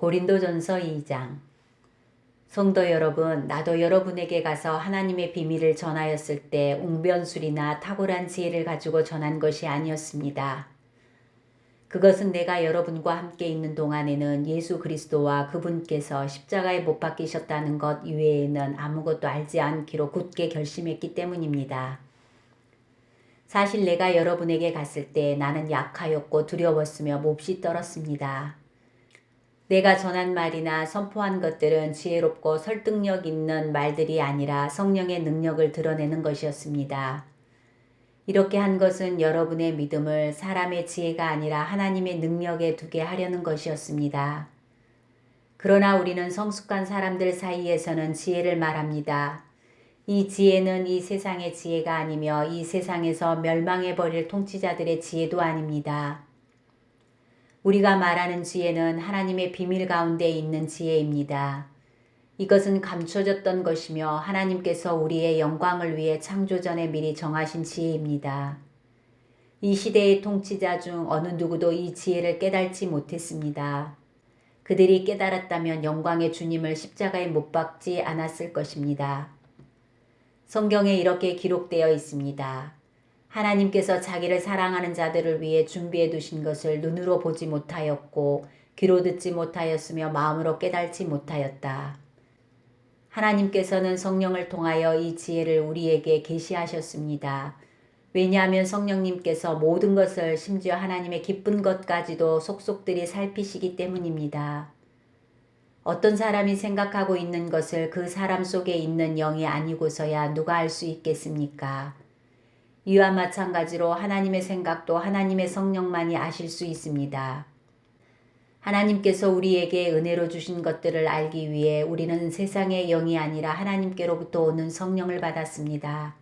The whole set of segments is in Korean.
고린도전서 2장 성도 여러분, 나도 여러분에게 가서 하나님의 비밀을 전하였을 때 웅변술이나 탁월한 지혜를 가지고 전한 것이 아니었습니다. 그것은 내가 여러분과 함께 있는 동안에는 예수 그리스도와 그분께서 십자가에 못 박히셨다는 것 이외에는 아무것도 알지 않기로 굳게 결심했기 때문입니다. 사실 내가 여러분에게 갔을 때 나는 약하였고 두려웠으며 몹시 떨었습니다. 내가 전한 말이나 선포한 것들은 지혜롭고 설득력 있는 말들이 아니라 성령의 능력을 드러내는 것이었습니다. 이렇게 한 것은 여러분의 믿음을 사람의 지혜가 아니라 하나님의 능력에 두게 하려는 것이었습니다. 그러나 우리는 성숙한 사람들 사이에서는 지혜를 말합니다. 이 지혜는 이 세상의 지혜가 아니며 이 세상에서 멸망해버릴 통치자들의 지혜도 아닙니다. 우리가 말하는 지혜는 하나님의 비밀 가운데 있는 지혜입니다. 이것은 감춰졌던 것이며 하나님께서 우리의 영광을 위해 창조전에 미리 정하신 지혜입니다. 이 시대의 통치자 중 어느 누구도 이 지혜를 깨달지 못했습니다. 그들이 깨달았다면 영광의 주님을 십자가에 못 박지 않았을 것입니다. 성경에 이렇게 기록되어 있습니다. 하나님께서 자기를 사랑하는 자들을 위해 준비해 두신 것을 눈으로 보지 못하였고 귀로 듣지 못하였으며 마음으로 깨달지 못하였다. 하나님께서는 성령을 통하여 이 지혜를 우리에게 계시하셨습니다. 왜냐하면 성령님께서 모든 것을 심지어 하나님의 기쁜 것까지도 속속들이 살피시기 때문입니다. 어떤 사람이 생각하고 있는 것을 그 사람 속에 있는 영이 아니고서야 누가 알 수 있겠습니까? 이와 마찬가지로 하나님의 생각도 하나님의 성령만이 아실 수 있습니다. 하나님께서 우리에게 은혜로 주신 것들을 알기 위해 우리는 세상의 영이 아니라 하나님께로부터 오는 성령을 받았습니다.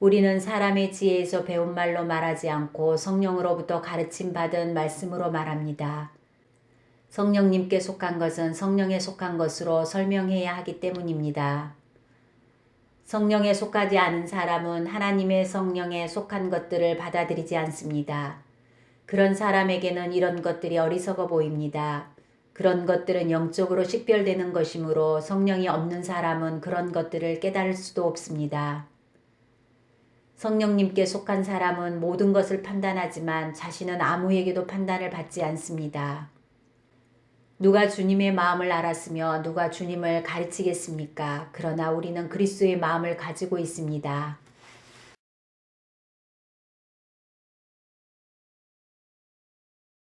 우리는 사람의 지혜에서 배운 말로 말하지 않고 성령으로부터 가르침 받은 말씀으로 말합니다. 성령님께 속한 것은 성령에 속한 것으로 설명해야 하기 때문입니다. 성령에 속하지 않은 사람은 하나님의 성령에 속한 것들을 받아들이지 않습니다. 그런 사람에게는 이런 것들이 어리석어 보입니다. 그런 것들은 영적으로 식별되는 것이므로 성령이 없는 사람은 그런 것들을 깨달을 수도 없습니다. 성령님께 속한 사람은 모든 것을 판단하지만 자신은 아무에게도 판단을 받지 않습니다. 누가 주님의 마음을 알았으며 누가 주님을 가르치겠습니까? 그러나 우리는 그리스도의 마음을 가지고 있습니다.